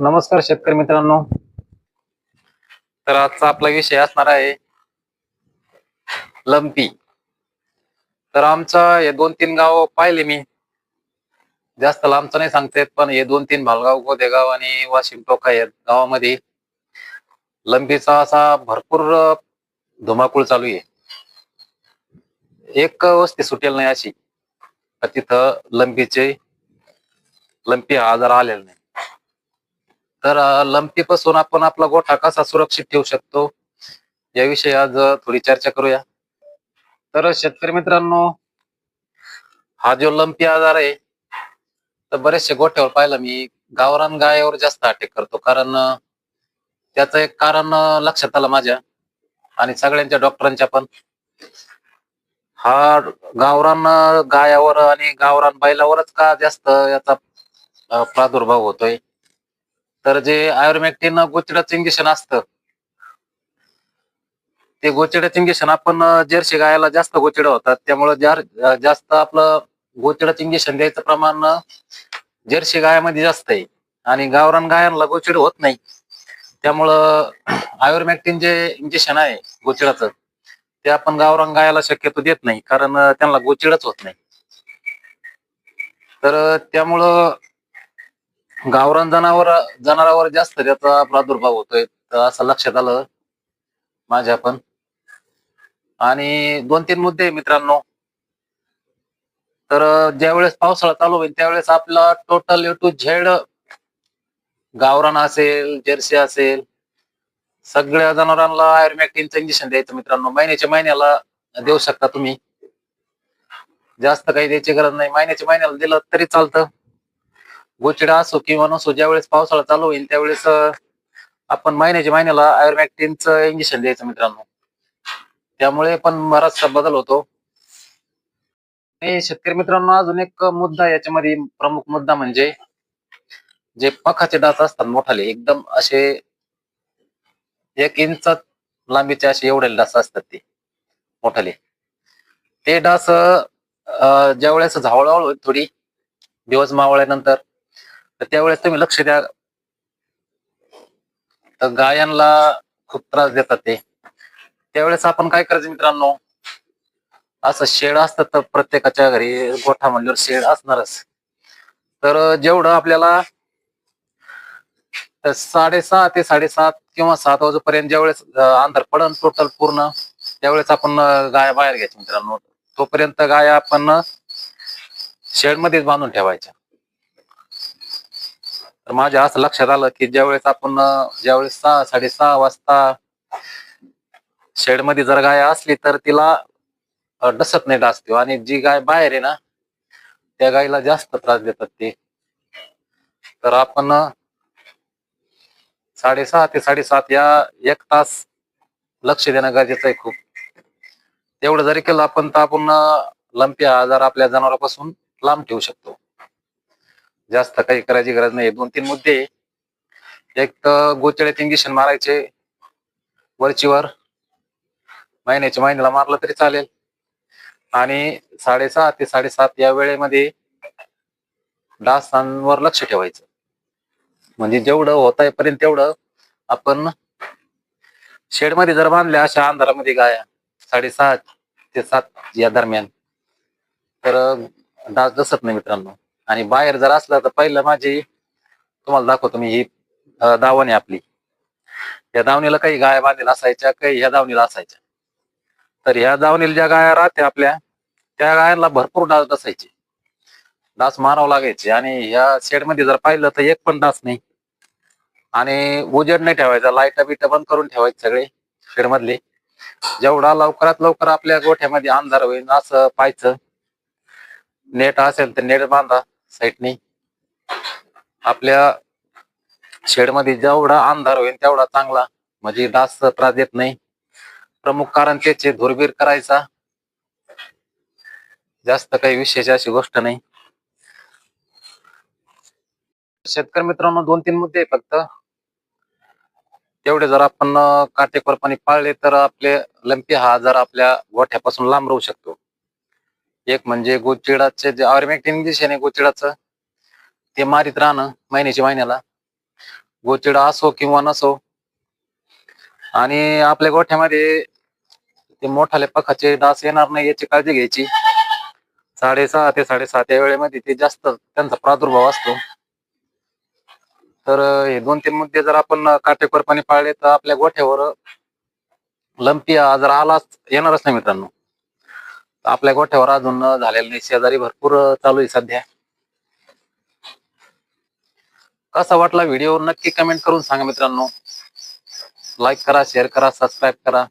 नमस्कार शेतकरी मित्रांनो. तर आजचा आपला विषय असणार आहे लंपी. तर आमचा हे दोन तीन गाव पाहिले मी. जास्त लांबचं नाही सांगते पण हे दोन तीन भालगाव गोदेगाव आणि वाशिम टोका या गावामध्ये लंपीचा असा भरपूर धुमाकूळ चालू आहे. एक वस्ती सुटेल नाही अशी. तिथं लंपीचे लंपी हा आजार आलेला नाही. तर लंपी पासून आपण आपला गोठा कसा सुरक्षित ठेवू शकतो? याविषयी आज थोडी चर्चा करूया. तर शेतकरी मित्रांनो हा जो लंपी आजार आहे तर बरेचसे गोठ्यावर पाहिलं मी गावरान गायावर जास्त अटॅक करतो. कारण त्याच त्याचं एक कारण लक्षात आलं माझ्या आणि सगळ्यांच्या डॉक्टरांच्या पण. हा गावरान गायावर आणि गावरान बैलावरच का जास्त याचा प्रादुर्भाव होतोय? तर जे आयुर्मॅक्टिन गोचिडाचं इंजेक्शन असतं ते गोचिडाचं इंजेक्शन आपण जर्सी गायला जास्त गोचिड होतात. त्यामुळे जास्त आपलं गोचिडाचं इंजेक्शन द्यायचं प्रमाण जर्सी गायामध्ये जास्त आहे. आणि गावरान गायांना गोचिड होत नाही. त्यामुळं आयुर्मॅक्टिन जे इंजेक्शन आहे गोचिडाचं ते आपण गावरान गायाला शक्यतो देत नाही. कारण त्यांना गोचिडच होत नाही. तर त्यामुळं गावरान जनावर जनावरावर जास्त त्याचा प्रादुर्भाव होतोय. असं लक्षात आलं माझ्या पण. आणि दोन तीन मुद्दे आहे मित्रांनो. तर ज्यावेळेस पावसाळा चालू होईल त्यावेळेस आपला टोटल ए टू झेड. गावरान असेल जर्सी असेल सगळ्या जनावरांना आयुर्मॅक्टिनचं इंजेक्शन द्यायचं मित्रांनो. महिन्याच्या महिन्याला देऊ शकता तुम्ही. जास्त काही द्यायची गरज नाही. महिन्याच्या महिन्याला दिलं तरी चालतं. गोचिडा असो किंवा नसो ज्यावेळेस पावसाळा चालू होईल त्यावेळेस आपण महिन्याच्या महिन्याला आयुर्मॅक्टिनचं इंजेक्शन द्यायचं मित्रांनो. त्यामुळे पण बराचसा बदल होतो. आणि शेतकरी मित्रांनो अजून एक मुद्दा याच्यामध्ये प्रमुख मुद्दा म्हणजे जे पखाचे डास असतात मोठाले एकदम असे एक इंच लांबीचे असे एवढे डास असतात ते मोठाले. ते डास ज्या वेळेस झावळावळ होईल थोडी दिवस मावळल्यानंतर तर त्यावेळेस तुम्ही लक्ष द्या. तर गायांना खूप त्रास देतात ते. त्यावेळेस आपण काय करायचं मित्रांनो? असं शेड असतं तर प्रत्येकाच्या घरी गोठा म्हणल्यावर शेड असणारच. तर जेवढं आपल्याला तर साडेसहा ते साडेसात किंवा सात वाजेपर्यंत ज्यावेळेस अंधार पडन टोटल पूर्ण त्यावेळेस आपण गाया बाहेर घ्यायच्या मित्रांनो. तोपर्यंत गाया आपण शेड मध्येच बांधून ठेवायच्या. तर माझ्या असं लक्षात आलं की ज्यावेळेस आपण ज्यावेळेस सहा साडेसहा वाजता शेडमध्ये जर गाय असली तर तिला डसत नाही डासतो आणि जी गाय बाहेर आहे ना त्या गायीला जास्त त्रास देतात ते. तर आपण साडेसहा ते साडेसात या एक तास लक्ष देणं गरजेचं आहे खूप. तेवढं जरी केलं आपण तर आपण लंपी आजार आपल्या जनावरांपासून लांब ठेवू शकतो. जास्त काही करायची गरज नाही. दोन तीन मुद्दे एक तर गोचड्याचे इंजेक्शन मारायचे वरची वर महिन्याच्या महिन्याला मारलं तरी चालेल. आणि साडेसहा ते साडेसात या वेळेमध्ये डासांवर लक्ष ठेवायचं. म्हणजे जेवढं होत आहे पर्यंत तेवढं आपण शेडमध्ये जर बांधल्या अशा अंधारामध्ये गाया साडेसहा ते सात या दरम्यान तर डास दसत नाही मित्रांनो. आणि बाहेर जर असला तर पहिलं माझी तुम्हाला दाखवतो मी ही दावणी दावण आहे आपली. या दावणीला काही गाया बांधलेल्या असायच्या काही ह्या दावणीला असायच्या. तर ह्या दावणीला ज्या गाया राहत्या आपल्या त्या गायांना भरपूर डास डसायचे डास मारावं लागायचे आणि ह्या शेडमध्ये जर पाहिलं तर एक पण डास नाही. आणि उजेड नाही ठेवायचा लाइट बिट बंद करून ठेवायचे सगळे शेडमधले. जेवढा लवकरात लवकर आपल्या गोठ्यामध्ये अंधार होईल असं पाहायचं. नेट असेल तर नेट बांधा. साईडने आपल्या शेडमध्ये जेवढा अंधार होईल तेवढा चांगला म्हणजे डास त्रास देत नाही. प्रमुख कारण त्याचे धुरबीर करायचा. जास्त काही विशेष अशी गोष्ट नाही. शेतकरी मित्रांनो दोन तीन मुद्दे फक्त. तेवढे जर आपण काटेकोरपणे पाळले तर आपले लंपी हा आजार आपल्या गोठ्यापासून लांब राहू शकतो. एक म्हणजे गोचिडाचे जे ऑर्मॅक्टिन इंजेक्शन आहे गोचिडाचं ते मारित राहणं महिन्याच्या महिन्याला. गोचिडा असो किंवा नसो आणि आपल्या गोठ्यामध्ये ते मोठाले पखाचे डास येणार नाही याची काळजी घ्यायची. साडेसहा ते साडेसात या वेळेमध्ये ते जास्त त्यांचा प्रादुर्भाव असतो. तर हे दोन तीन मुद्दे जर आपण काटेकोरपणे पाळले तर आपल्या गोठ्यावर लंपी आजार आलाच येणारच नाही मित्रांनो. आपल्या गोठ्यावर अजून झालेलं नाही. शेजारी भरपूर चालू आहे सध्या. कसा वाटला व्हिडिओ? नक्की कमेंट करून सांगा मित्रांनो. लाईक करा शेअर करा सबस्क्राईब करा.